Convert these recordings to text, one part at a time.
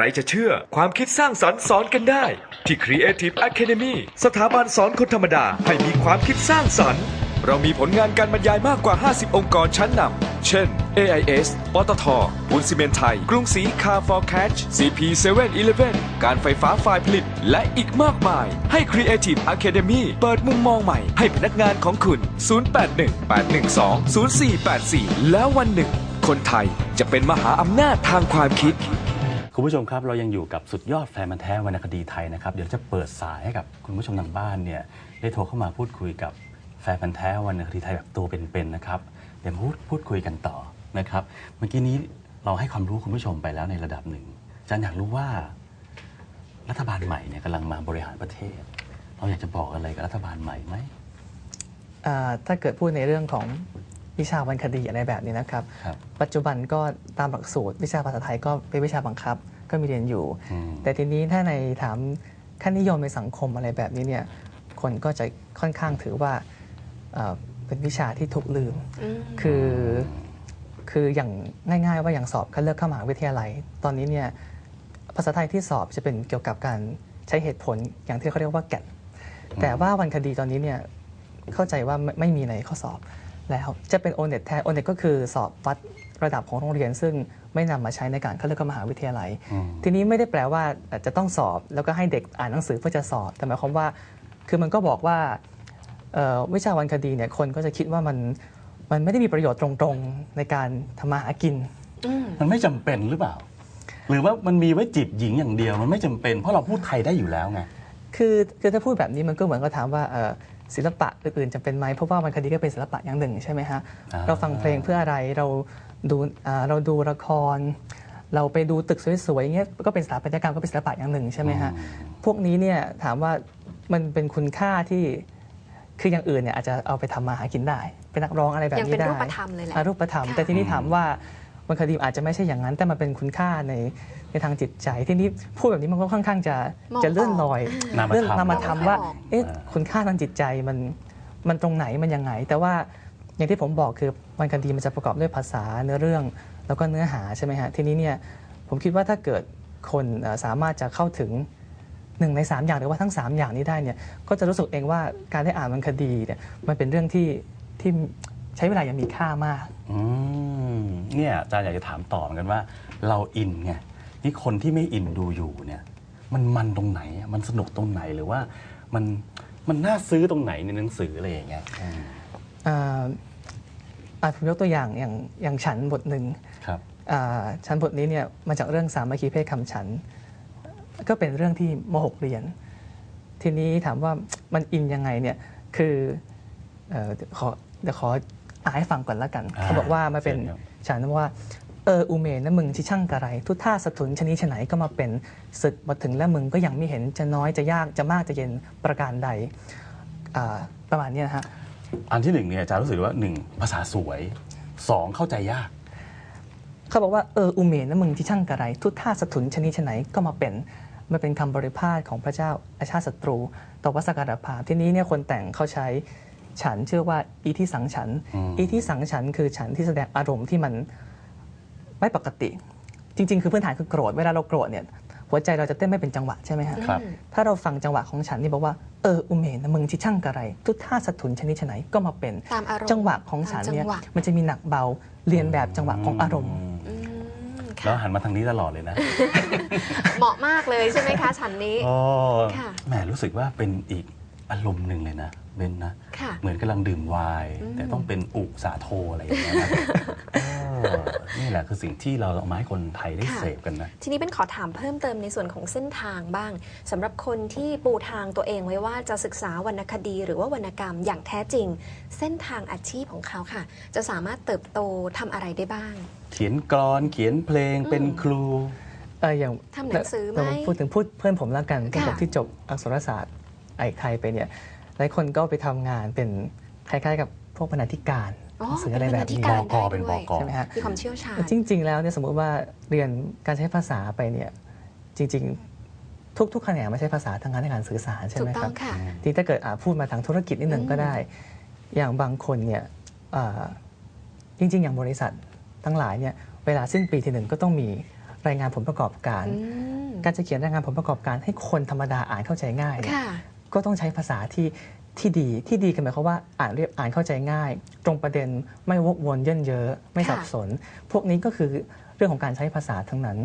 รจะเชื่อความคิดสร้างสรรค์สอนกันได้ ที่ Creative Academy สถาบันสอนคนธรรมดาให้มีความคิดสร้างสรรค์ เรามีผลงานการบรรยายมากกว่า 50 องค์กรชั้นนำเช่น AIS ปตทปูนซีเมนต์ไทย กรุงศรีคาร์ฟอร์แคช CP 7 e เ e ่ e การไฟฟ้าฝ่ายผลิต และอีกมากมาย ให้ Creative Academy เปิดมุมมองใหม่ให้พนักงานของคุณ 0818120484 แล้ววันหนึ่ง คนไทยจะเป็นมหาอำนาจทางความคิด คุณผู้ชมครับเรายังอยู่กับสุดยอดแฟนมันธุ์แท้วรรณคดีไทยนะครับเดี๋ยวจะเปิดสายให้กับคุณผู้ชมทางบ้านเนี่ยได้โทรเข้ามาพูดคุยกับแฟนพันธุ์แท้วรรณคดีไทยแบบตัวเป็นๆนะครับเดี๋ยวมาพูดพูดคุยกันต่อนะครับเมื่อกี้นี้เราให้ความรู้คุณผู้ชมไปแล้วในระดับหนึ่งอาจารย์อยากรู้ว่า รัฐบาลใหม่เนี่ยกำลังมาบริหารประเทศ เราอยากจะบอกอะไรกับรัฐบาลใหม่ไหม อ่าถ้าเกิดพูดในเรื่องของ วิชาวรรณคดีอะไรแบบนี้นะครับ ครับ ปัจจุบันก็ตามหลักสูตร วิชาภาษาไทยก็เป็นวิชาบังคับ ก็มีเรียนอยู่ อืม แต่ทีนี้ถ้าในถามขั้นนิยมในสังคมอะไรแบบนี้เนี่ยคนก็จะค่อนข้างถือว่าเอ่อเป็นวิชาที่ถูกลืม คือคืออย่างง่าย ๆ ว่าอย่างสอบคัดเลือกเข้ามหาวิทยาลัย ตอนนี้เนี่ยภาษาไทยที่สอบจะเป็นเกี่ยวกับการใช้เหตุผลอย่างที่เขาเรียกว่าแก่นแต่ว่าวันคดีตอนนี้เนี่ยเข้าใจว่าไม่ไม่มีในข้อสอบ แล้วจะเป็นโอเน็ตแทนโอเน็ตก็คือสอบวัดระดับของโรงเรียน ซึ่งไม่นำมาใช้ในการเข้าเลือกเข้ามหาวิทยาลัยอืมทีนี้ไม่ได้แปลว่าจะต้องสอบแล้วก็ให้เด็กอ่านหนังสือเพื่อจะสอบ แต่หมายความว่าคือมันก็บอกว่าเอ่อวิชาวันคดีเนี่ยคนก็จะคิดว่ามันมันไม่ได้มีประโยชน์ตรงๆในการทำมาหากิน มันไม่จำเป็นหรือเปล่า หรือว่ามันมีไว้จีบหญิงอย่างเดียวมันไม่จำเป็น เพราะเราพูดไทยได้อยู่แล้วไงคือคือถ้าพูดแบบนี้มันก็เหมือนกับถามว่าเอ่อ ศิลปะอื่นๆจำเป็นไหมเพราะว่ามันคดีก็เป็นศิลปะอย่างหนึ่งใช่ไหมฮะอ่าเราฟังเพลงเพื่ออะไรเราดูอ่าเราดูละคร เราไปดูตึกสวยๆอย่างเงี้ยก็เป็นสถาปัตยกรรมก็เป็นศิลปะอย่างหนึ่งใช่ไหมฮะพวกนี้เนี่ยถามว่ามันเป็นคุณค่าที่คืออย่างอื่นเนี่ยอาจจะเอาไปทำมาหากินได้ เป็นนักร้องอะไรแบบยังนี้เป็นได้รูปธรรมเลยแหละอ่ารูปธรรมค่ะแต่ทีนี้ถามว่า วันคดีอาจจะไม่ใช่อย่างนั้น แต่มันเป็นคุณค่าในในทางจิตใจ ทีนี้พูดแบบนี้มันก็ค่อนข้างจะมองจะเลื่อนออกลอยนามธรรมเลื่อนนามธรรมว่ามองไม่ออกเอ๊ะอ่าคุณค่าทางจิตใจมันมันตรงไหนมันยังไง แต่ว่าอย่างที่ผมบอกคือวันคดีมันจะประกอบด้วยภาษาเนื้อเรื่อง แล้วก็เนื้อหาใช่ไหมฮะทีนี้เนี่ยผมคิดว่าถ้าเกิดคนเอ่อสามารถจะเข้าถึงหนึ่งในสามอย่างหรือว่าทั้งสามอย่างนี้ได้เนี่ยก็จะรู้สึกเองว่าการได้อ่านวันคดีเนี่ยมันเป็นเรื่องที่ที่ใช้เวลายังมีค่ามากอืม เนี่ยอาจารย์อยากจะถามต่อเหมือนกันว่า เราอินไงนี่คนที่ไม่อินดูอยู่เนี่ย มันมันตรงไหนอะมันสนุกตรงไหนหรือว่ามันมันน่าซื้อตรงไหนในหนังสืออะไรอย่างเงี้ยอืมอ่าอะผมยกตัวอย่างอย่างอย่างฉันบทหนึ่งครับ อ่าฉันบทนี้เนี่ยมาจากเรื่องสามัคคีเพศคำฉัน ก็เป็นเรื่องที่มหกเรียน ทีนี้ถามว่ามันอินยังไงเนี่ยคือเอ่อเดี๋ยวขอเดี๋ยวขอ อ่านให้ฟังก่อนละกันอ่าเขาบอกว่ามันเป็นเชิญครับฉันว่าเอออูเมนะมึงที่ช่างกระไร ทุกท่าสะทุนชนิดฉไหนก็มาเป็นศึกมาถึงแล้วมึงก็ยังไม่เห็นจะน้อยจะยากจะมากจะเย็นประการใดอ่าประมาณเนี้ยนะฮะอันที่หนึ่งเนี่ยอาจารย์รู้สึกว่าหนึ่งภาษาสวยสองเข้าใจยาก เขาบอกว่าเอออุเมนนะมึงที่ช่างกระไร ทุกท่าสะทุนชนิดชไหนก็มาเป็นมันเป็นคำบริพาทของพระเจ้าอาชาติศัตรูต่อวัสการภาพที่นี้เนี่ยคนแต่งเขาใช้ ฉันชื่อว่าอีที่สังฉันอืมอีที่สังฉันคือฉันที่แสดงอารมณ์ที่มันไม่ปกติ จริง ๆ คือพื้นฐานคือโกรธเวลาเราโกรธเนี่ยหัวใจเราจะเต้นไม่เป็นจังหวะใช่ไหมฮะครับถ้าเราฟังจังหวะของฉันนี่บอกว่า เอออุเมนนะมึงที่ช่างกระไร ทุกท่าสะทุนชนิดชไหนก็มาเป็น ตามอารมณ์จังหวะของฉันเนี่ยตามจังหวะมันจะมีหนักเบาเรียนแบบจังหวะของอารมณ์อืมแล้วค่ะหันมาทางนี้ตลอดเลยนะ เหมาะมากเลยใช่ไหมคะฉันนี้โอ้ค่ะแหมรู้สึกว่าเป็นอีก อารมณ์หนึ่งเลยนะเบนนะค่ะ เหมือนกำลังดื่มไวน์อืม แต่ต้องเป็นอุสาโทอะไรอย่างเงี้ยนะเออนี่แหละคือสิ่งที่เราเอามาให้คนไทยได้เสพกันนะ ทีนี้เป็นขอถามเพิ่มเติมในส่วนของเส้นทางบ้างสำหรับคนที่ปูทางตัวเองไว้ว่าจะศึกษาวรรณคดี หรือว่าวรรณกรรมอย่างแท้จริง เส้นทางอาชีพของเขาค่ะ จะสามารถเติบโตทำอะไรได้บ้าง เขียนกรอนเขียนเพลงเป็นครู เอออย่างทำหนังสือไหมแต่ผมพูดถึงพูดเพื่อนผมแล้วกันเพื่อนผมค่ะ ที่จบอักษรศาสตร์ ไอ้ไทยไปเนี่ยหลายคนก็ไปทำงานเป็นคล้ายๆ กับพวกบรรณาธิการอ๋อหนังสืออะไรแบบที่นี้การบกได้เป็นด้วยบกใช่ไหมฮะมีความเชี่ยวชาญจริง ๆ แล้วเนี่ยสมมุติว่าเรียนการใช้ภาษาไปเนี่ยจริง ๆ ทุกๆแขนงไม่ใช่ภาษาทางการในการสื่อสารใช่ถูไหมกคต้รัอบงค่ะจริงๆถ้าเกิดอ่าพูดมาทางธุรกิจนิดหนึ่งก็ได้ อย่างบางคนเนี่ยอ่าจริง ๆ อย่างบริษัททั้งหลายเนี่ยเวลาสิ้นปีทีหนึ่งก็ต้องมีรายงานผลประกอบการอืมการจะเขียนรายงานผลประกอบการให้คนธรรมดาอ่านเข้าใจง่ายเนี่ยค่ะ ก็ต้องใช้ภาษาที่ที่ดีที่ดีคือหมายความว่าอ่านเรียบอ่านเข้าใจง่าย ตรงประเด็นไม่วกวนเยินเยอะไม่ค่ะสับสน พวกนี้ก็คือเรื่องของการใช้ภาษาทั้งนั้น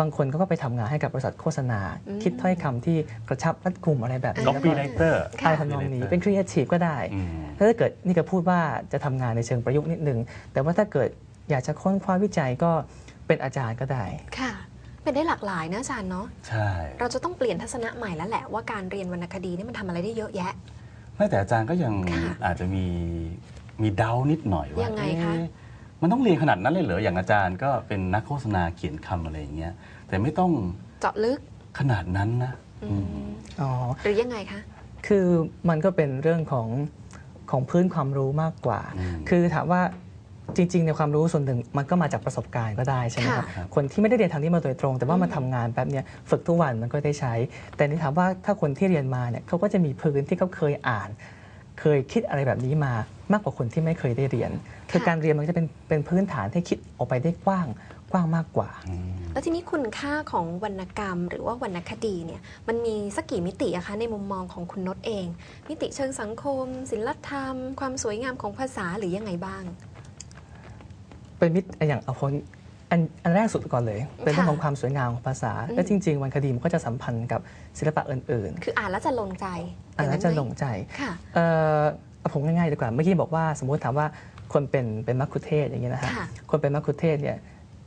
บางคนก็ไปทำงานให้กับบริษัทโฆษณา คิดถ้อยคำที่กระชับรัดกุมอะไรแบบนี้ copy แล้วก็ writer อะไรทำนองนี้เป็นครีเอทีฟก็ได้อืมถ้าเกิดนี่ก็พูดว่าจะทำงานในเชิงประยุกต์นิดนึงแต่ว่าถ้าเกิดอยากจะค้นคว้าวิจัยก็เป็นอาจารย์ก็ได้ค่ะ เป็นได้หลากหลายนะอาจารย์เนาะใช่ เราจะต้องเปลี่ยนทัศนะใหม่แล้วแหละว่าการเรียนวรรณคดีนี่มันทำอะไรได้เยอะแยะ ไม่แต่อาจารย์ก็ยังค่ะอาจจะมีมีเดานิดหน่อยว่ายังไงคะเอ๊มันต้องเรียนขนาดนั้นเลยเหรออย่างอาจารย์ก็เป็นนักโฆษณาเขียนคำอะไรอย่างเงี้ยแต่ไม่ต้องเจาะลึกขนาดนั้นนะอือืมมอ๋อหรือยังไงคะคือมันก็เป็นเรื่องของของพื้นความรู้มากกว่าอืมคือถามว่า จริงๆ ในความรู้ส่วนหนึ่งมันก็มาจากประสบการณ์ก็ได้ใช่ไหมครับค่ะคนที่ไม่ได้เรียนทางนี้มาโดยตรง แต่ว่ามาทำงานแป๊บเนี้ยฝึกทุกวันมันก็ได้ใช้ แต่นี่ถามว่าถ้าคนที่เรียนมาเนี่ยเขาก็จะมีพื้นที่เขาเคยอ่าน เคยคิดอะไรแบบนี้มามากกว่าคนที่ไม่เคยได้เรียน คือค่ะการเรียนมันจะเป็นเป็นพื้นฐานที่คิดออกไปได้กว้างกว้างมากกว่า แล้วทีนี้คุณค่าของวรรณกรรม หรือว่าวรรณคดีเนี่ยมันมีสักกี่มิติอะคะในมุมมองของคุณนศเอง มิติเชิงสังคม ศิลธรรม ความสวยงามของภาษาหรือยังไงบ้าง เป็นมิตรอย่างเอาคนอันอันแรกสุดก่อนเลย เป็นเรื่องค่ะของความสวยงามของภาษา และจริง ๆ วันคดีมันก็จะสัมพันธ์กับศิลปะอื่นคืออ่านแล้วจะลงใจๆอันนั้นจะย่างหลไหมงใจค่ะเอ่อเอาผมง่ายๆดีกว่าเมื่อกี้บอกว่าสมมติถามว่าคนเป็นเป็นมัคคุเทศก์อย่างเงี้ยนะฮะค่ะคนเป็นมัคคุเทศก์เนี่ย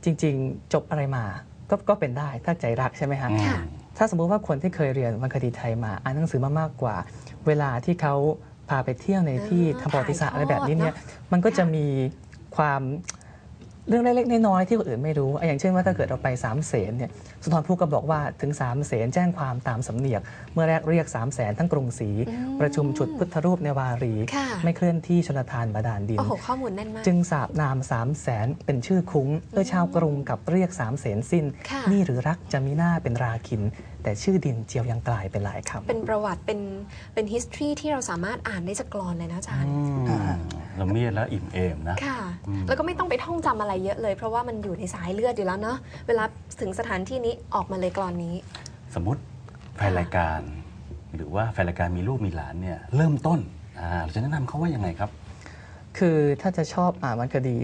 จริง ๆ จบอะไรมาก็ก็เป็นได้ถ้าใจรักใช่ไหมฮะอืมค่ะถ้าสมมุติว่าคนที่เคยเรียนวรรณคดีไทยมาอ่านหนังสือมามากกว่า เวลาที่เขาพาไปเที่ยวในที่อ่าทางประวัติศาสตร์อะไรถ่ายทอดแบบนี้เนี่ยเนอะมันก็จะค่ะมีความ เรื่องเล็กๆน้อยๆที่คนอื่นไม่รู้อะอย่างเช่นว่าถ้าเกิดเราไปสามเสนเนี่ยสุนทรภู่ก็บอกว่าถึงสามเสนแจ้งความตามสำเนียก เมื่อแรกเรียกสามแสนทั้งกรุงศรีอืมประชุมฉุดพุทธรูปในวารีค่ะไม่เคลื่อนที่ชนทานบาดาลดิน โอ้โห ข้อมูลแน่นมาก จึงสาบนามสามแสนเป็นชื่อคุ้งเออชาวกรุงกับเรียกสามเสนสิ้นค่ะนี่หรือรักจะมีหน้าเป็นราคิน แต่ชื่อดินเจียวยังกลายเป็นหลายคำเป็นประวัติเป็นเป็น history ที่เราสามารถอ่านได้จากกรอนเลยนะอาจารย์อืม ละเมียดและอิ่มเอมนะ ค่ะ อืม แล้วก็ไม่ต้องไปท่องจำอะไรเยอะเลย เพราะว่ามันอยู่ในสายเลือดอยู่แล้วเนาะเวลาถึงสถานที่นี้ออกมาเลยกรอนนี้ สมมติแฟนรายการ หรือว่าแฟนรายการมีลูกมีหลานเนี่ยเริ่มต้นอ่าเราจะแนะนำเขาว่ายังไงครับ คือถ้าจะชอบอ่านวรรณคดี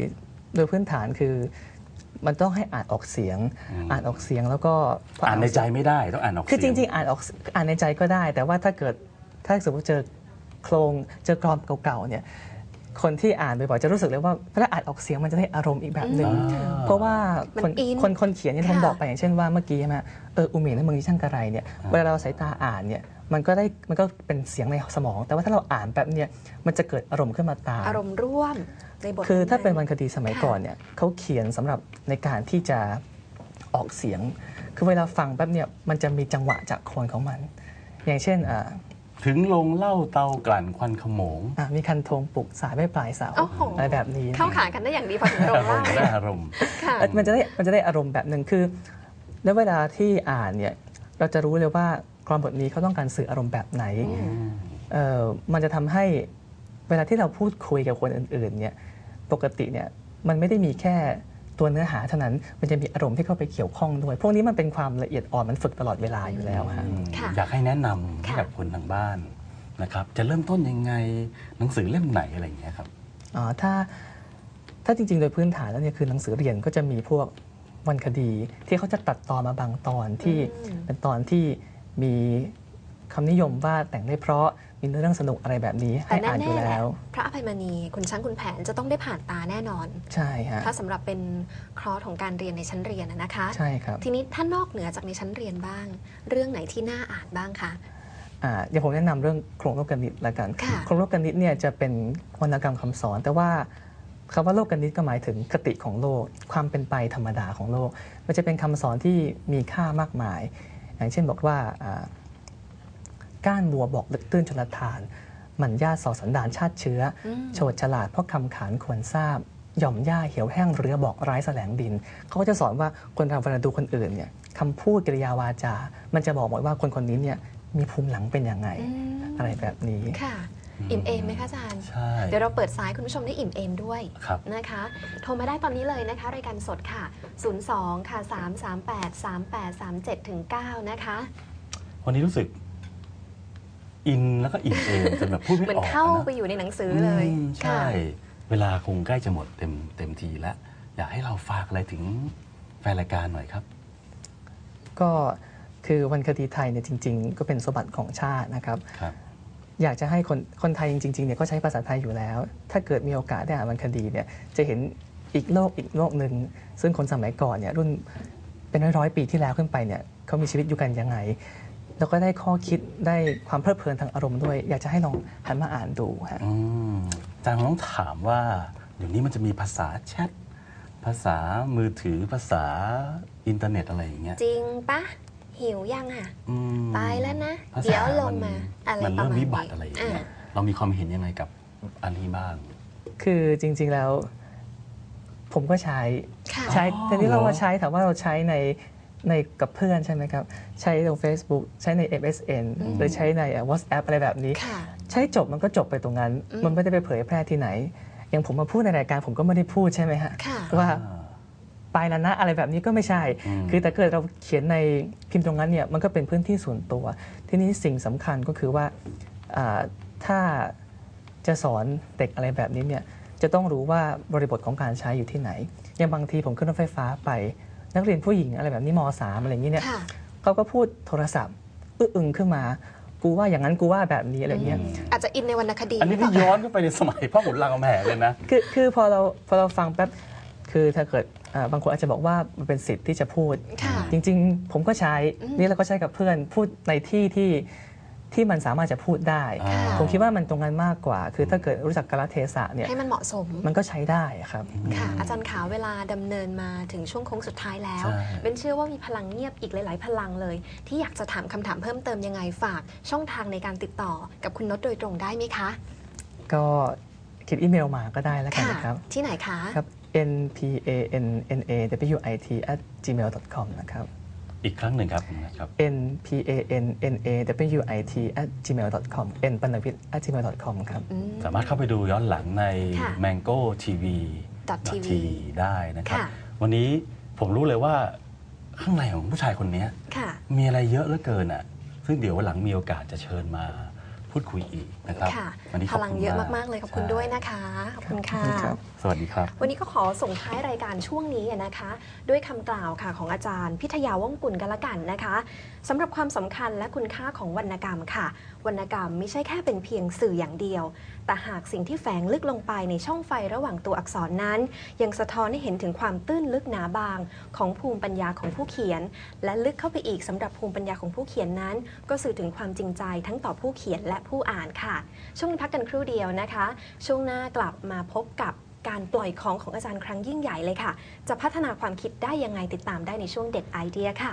โดยพื้นฐานคือ มันต้องให้อ่านออกเสียง อืม อ่านออกเสียงแล้วก็พอ่านในใจไม่ได้ต้องอ่านออกคือจเสียริง ๆ อ่านออกอ่านในใจก็ได้ แต่ว่าถ้าเกิดถ้าสมมติเจอโครงเจอกรอนเก่าๆเนี่ย คนที่อ่านบ่อยๆจะรู้สึกเลยว่าเวลาอ่านออกเสียงมันจะได้อารมณ์อีกแบบหนึ่งอ่าเพราะว่าคนมันอินคนคนเขียนเนี่ยผมค่ะบอกไปอย่างเช่นว่าเมื่อกี้ใช่ไหมเอออุเมนในเมืองที่ช่างกระไรเนี่ยเวลาเราสายตาอ่านเนี่ยมันก็ได้มันก็เป็นเสียงในสมอง แต่ว่าถ้าเราอ่านแบบเนี่ยมันจะเกิดอารมณ์ขึ้นมาตามอารมณ์ร่วมในบทคือถ้าเป็นวรนั้นรณคดีสมัยค่ะก่อนเนี่ยเขาเขียนสำหรับในการที่จะออกเสียง คือเวลาฟังแป๊บเนี่ยมันจะมีจังหวะจากโคนของมัน อย่างเช่นอ่า ถึงลงเหล่าเตากลั่นควันขโมงอะมีคันธงปลุกสายไม่ปลายเสาโอ้โห อะไรแบบนี้เข้าขากันได้อย่างดีพอถึงโรงอารเล่ามณ์ได้อารมณ์ ค่ะเอ้ยมันจะได้มันจะได้อารมณ์แบบหนึ่งคือแล้วเวลาที่อ่านเนี่ยเราจะรู้เลยว่ากรอนบทนี้เขาต้องการสื่ออารมณ์แบบไหน เอ่อมันจะทำให้เวลาที่เราพูดคุยกับคนอื่นๆเนี่ยปกติเนี่ยมันไม่ได้มีแค่ ตัวเนื้อหาเท่านั้นมันจะมีอารมณ์ที่เข้าไปเกี่ยวข้องด้วย พวกนี้มันเป็นความละเอียดอ่อนมันฝึกตลอดเวลาอยู่แล้วฮะ ค่ะอยากให้แนะนำให้ค่ะกับคนทางบ้านนะครับ จะเริ่มต้นยังไงหนังสือเล่มไหนอะไรอย่างเงี้ยครับ อ๋อถ้าถ้าจริง ๆ โดยพื้นฐานแล้วเนี่ยคือหนังสือเรียนก็จะมีพวกวรรณคดี ที่เขาจะตัดตอนมาบางตอนที่อืม เป็นตอนที่มีคำนิยมว่าแต่งได้เพราะ มีเรื่องสนุกอะไรแบบนี้ให้แต่อ่านอยู่แน่ๆแหแล้ละวพระอภัยมณีคุณช้างคุณแผนจะต้องได้ผ่านตาแน่นอน ใช่ฮะถ้าสำหรับเป็นคอร์สของการเรียนในชั้นเรียนนะนะคะ ใช่ครับ ทีนี้ถ้านอกเหนือจากในชั้นเรียนบ้าง เรื่องไหนที่น่าอ่านบ้างคะอ่าเดี๋ยวผมแนะนำเรื่องโครงโลกนิตละกันค่ะโครงโลกนิตเนี่ยจะเป็นวรรณกรรมคำสอน แต่ว่าคำว่าโลกนิตก็หมายถึงคติของโลก ความเป็นไปธรรมดาของโลก มันจะเป็นคำสอนที่มีค่ามากมาย อย่างเช่นบอกว่าอ่า ก้านบัวบอกลึกตื้นชลทานมันญาติสอสันดานชาติเชื้ออมโฉดฉลาดเพราะคำขานควรทราบหย่อมหญ้าเหี่ยวแห้งเรือบอกร้ายแสลงดิน เขาก็จะสอนว่าคนเราเวลาดูคนอื่นเนี่ยคำพูดกริยาวาจา มันจะบอกหมดว่าคนคนนี้เนี่ยมีภูมิหลังเป็นยังไงอืมอะไรแบบนี้ค่ะมอิ่มเอมไหมคะอาจารย์ ใช่ เดี๋ยวเราเปิดสายคุณผู้ชมได้อิ่มเอมด้วยครับนะคะ โทรมาได้ตอนนี้เลยนะคะ รายการสดค่ะ 02 ค่ะ 338 3837ถึง9นะคะ วันนี้รู้สึก อินแล้วก็อิ่มเอมจนแบบพูดไม่เหมืออนอกเข้านะไปอยู่ในหนังสือเลยมค่ะใช่เวลาคงใกล้จะหมดเต็มเต็มทีแล้ว อยากให้เราฝากอะไรถึงแฟนรายการหน่อยครับ ก็คือวันคดีไทยเนี่ยจริง ๆ ก็เป็นสมบัติของชาตินะครับ ครับ อยากจะให้คนคนไทยจริงๆเนี่ยก็ใช้ภาษาไทยอยู่แล้ว ถ้าเกิดมีโอกาสได้อ่านวรรณคดีเนี่ยจะเห็นอีกโลกอีกโลกหนึ่งซึ่งคนสมัยก่อนเนี่ยรุ่นเป็นร้อยๆปีที่แล้วขึ้นไปเนี่ยเขามีชีวิตอยู่กันยังไง แล้วก็ได้ข้อคิดได้ความเพลิดเพลินทางอารมณ์ด้วย อยากจะให้ลองหันมาอ่านดูฮะอืมอาจารย์ผมต้องถามว่าเดี๋ยวนี้มันจะมีภาษาแชทภาษามือถือภาษาอินเทอร์เน็ตอะไรอย่างเงี้ยจริงปะหิวยังอะ อืมไปแล้วนะ ภาษาเดี๋ยวลงมาอะไรมันประเริ่มมาณวินี้บัติอะไรอย่างเงี้ยอ่าเรามีความเห็นยังไงกับอันนี้บ้าง คือจริง ๆแล้ว ผมก็ใช้ค่ะ ใช้อ๋อแต่นี่เราเหรอว่าใช้ถามว่าเราใช้ใน ในกับเพื่อนใช่ไหมครับ ใช้ใน Facebook ใช้ใน MSN หรือใช้ในเอ่อ WhatsApp อะไรแบบนี้ค่ะใช้จบมันก็จบไปตรงนั้นอืมมันไม่ได้ไปเผยแพร่ที่ไหน อย่างผมมาพูดในรายการผมก็ไม่ได้พูดใช่ไหมฮะค่ะว่าอ่าไปแล้วนะอะไรแบบนี้ก็ไม่ใช่อืมคือแต่เกิดเราเขียนในพิมพ์ตรงนั้นเนี่ยมันก็เป็นพื้นที่ส่วนตัว ทีนี้สิ่งสำคัญก็คือว่าอ่าถ้าจะสอนเด็กอะไรแบบนี้เนี่ยจะต้องรู้ว่าบริบทของการใช้อยู่ที่ไหน อย่างบางทีผมขึ้นรถไฟฟ้าไป นักเรียนผู้หญิงอะไรแบบนี้มสามอะไรอย่างนี้เนี่ยค่ะ เขาก็พูดโทรศัพท์อึ้อึงขึ้นมา กูว่าอย่างนั้นกูว่าแบบนี้อะไรเงี้ย อาจจะอินในวรรณคดีอันนี้หรืที่เปล่า ย้อนเข้าไปในสมัยพ่อขุนรามคำแหงเลยนะ คือคือพอเราพอเราฟังแป๊บคือถ้าเกิดอ่าบางคนอาจจะบอกว่ามันเป็นสิทธิ์ที่จะพูด ค่ะจริง ๆ ผมก็ใช้อืมนี่เราก็ใช้กับเพื่อนพูดในที่ที่ ที่มันสามารถจะพูดได้ อ่า ผมคิดว่ามันตรงนั้นมากกว่า คือถ้าเกิดรู้จักกาลเทศะเนี่ยให้มันเหมาะสม มันก็ใช้ได้ครับ ค่ะ อาจารย์ขาเวลาดำเนินมาถึงช่วงโค้งสุดท้ายแล้ว ใช่ เป็นเชื่อว่ามีพลังเงียบอีกหลาย ๆ พลังเลย ที่อยากจะถามคำถามเพิ่มเติมยังไงฝาก ช่องทางในการติดต่อกับคุณนศโดยตรงได้ไหมคะก็เขียนอีเมลมาก็ได้แล้วกันค่ะนะครับที่ไหนคะ ครับ n p a n n a w i t at gmail com นะครับ อีกครั้งหนึ่งครับคุณนะครับ n p a n n a w i t at gmail com n ปนวิท at gmail com ครับอืมสามารถเข้าไปดูย้อนหลังใน ค่ะ mango tv .tv ได้นะครับ ค่ะ วันนี้ผมรู้เลยว่าข้างในของผู้ชายคนนี้ค่ะ มีอะไรเยอะเหลือเกินอะ ซึ่งเดี๋ยววันหลังมีโอกาสจะเชิญมา พูดคุยอีกนะครับค่ะวันนี้พขอบลังคุณเยอะมากมากๆเลยขอบคุณใช่ด้วยนะคะขอบคุณค่ะ ครับ สวัสดีครับ วันนี้ก็ขอส่งท้ายรายการช่วงนี้นะคะ ด้วยคำกล่าวค่ะของอาจารย์ พิทยาว่องกุลกันละกันนะคะสำหรับความสำคัญและคุณค่าของวรรณกรรมค่ะ วรรณกรรมไม่ใช่แค่เป็นเพียงสื่ออย่างเดียวแต่หากสิ่งที่แฝงลึกลงไปในช่องไฟระหว่างตัวอักษรนั้น ยังสะท้อนให้เห็นถึงความตื้นลึกหนาบาง ของภูมิปัญญาของผู้เขียน และลึกเข้าไปอีกสำหรับภูมิปัญญาของผู้เขียนนั้น ก็สื่อถึงความจริงใจทั้งต่อผู้เขียนและผู้อ่านค่ะ ช่วงนี้พักกันครู่เดียวนะคะ ช่วงหน้ากลับมาพบกับการปล่อยของของอาจารย์ครั้งยิ่งใหญ่เลยค่ะ จะพัฒนาความคิดได้ยังไงติดตามได้ในช่วงเด็ดไอเดียค่ะ